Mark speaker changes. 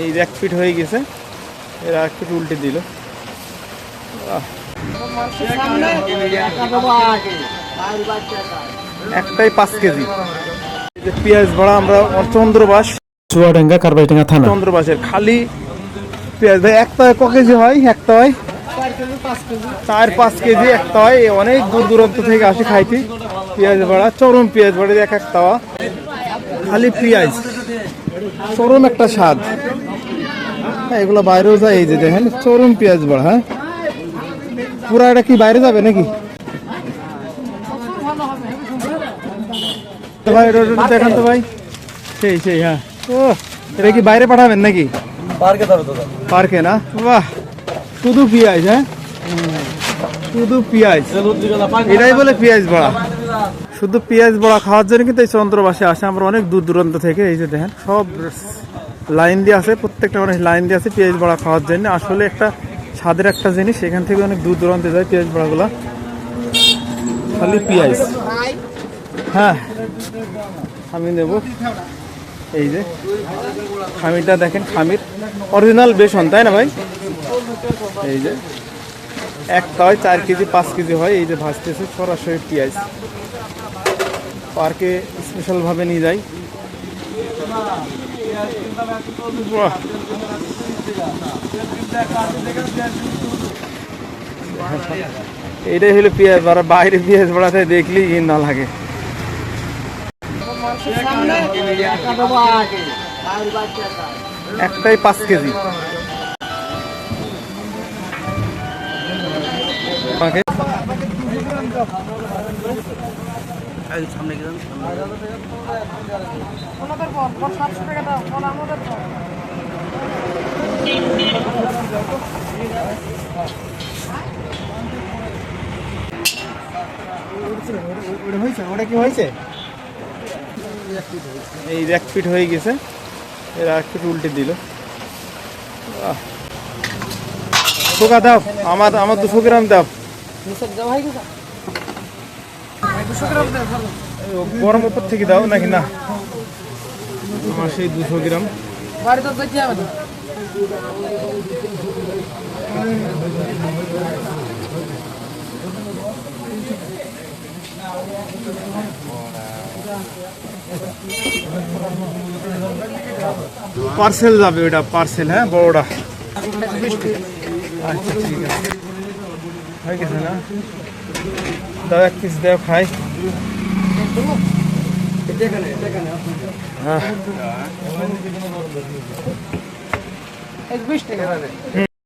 Speaker 1: এই এক ফিট হয়ে গেছে। এরা এক ফিট উল্টে দিল। একটাই পাঁচ কেজি। পেঁয়াজ ভরা আমরা চন্দ্রবাস।
Speaker 2: চুয়াডাঙ্গা কারবাইটাঙ্গা থানা।
Speaker 1: চন্দ্রবাসের খালি পেঁয়াজ। ভাই একটা ক কেজি হয়? একটা হয়? চার পাঁচ কেজি একটা হয়। অনেক দূর দূরান্ত থেকে আসি খাইতে। পেঁয়াজ ভাড়া চরম পেঁয়াজ ভাড়া এক এক তাওয়া। খালি পেঁয়াজ। চরম একটা স্বাদ। হ্যাঁ এগুলো বাইরেও যায় এই যে দেখেন চরম পেঁয়াজ ভাড়া হ্যাঁ? পুরা এটা কি বাইরে যাবে নাকি? তো ভাই দেখান তো ভাই। সেই সেই হ্যাঁ। ও এটা কি বাইরে পাঠাবেন নাকি?
Speaker 3: পার্কে দাদা।
Speaker 1: পার্কে না? বাহ শুধু পেঁয়াজ হ্যাঁ? শুধু পেঁয়াজ। এটাই বলে পেঁয়াজ বড়া। শুধু পেঁয়াজ বড়া খাওয়ার জন্য কিন্তু এই চন্দ্রবাসে আসে। আমরা অনেক দূর দূরান্ত থেকে এই যে দেখেন, সব লাইন দিয়ে আছে প্রত্যেকটা মানুষ লাইন দিয়ে আছে পেঁয়াজ বড়া খাওয়ার জন্য। আসলে একটা স্বাদের একটা জিনিস, এখান থেকে অনেক দূর দূরান্তে যায় পেঁয়াজ বড়াগুলা। খালি পেঁয়াজ। হ্যাঁ আমি নেব। এই যে, খামিরটা দেখেন, খামির। অরিজিনাল বেসন, তাই না ভাই? এই যে একটা হয় চার কেজি, পাঁচ কেজি হয়, এই যে ভাজতেছে, সরাসরি পেঁয়াজ। পার্কে স্পেশালভাবে নিয়ে যাই। বাহ। এইটাই হলো পেঁয়াজ বড়া বাইরে পেঁয়াজ বড়াতে দেখলি না লাগে। একটাই পাঁচ কেজি। ওটা কি হয়েছে এই ফিট হয়ে গেছে। এরা এক ফিট উল্টে দিল। ঠোকা দাও, আমার আমার দুশো গ্রাম দাও। গরম উপর থেকে দাও নাকি না? আমার সেই দুশো গ্রাম। পার্সেল যাবে ওটা পার্সেল হ্যাঁ বড়টা। আচ্ছা ঠিক আছে। হয়ে গেছে না। দাও এক পিস দেও খাই। হ্যাঁ।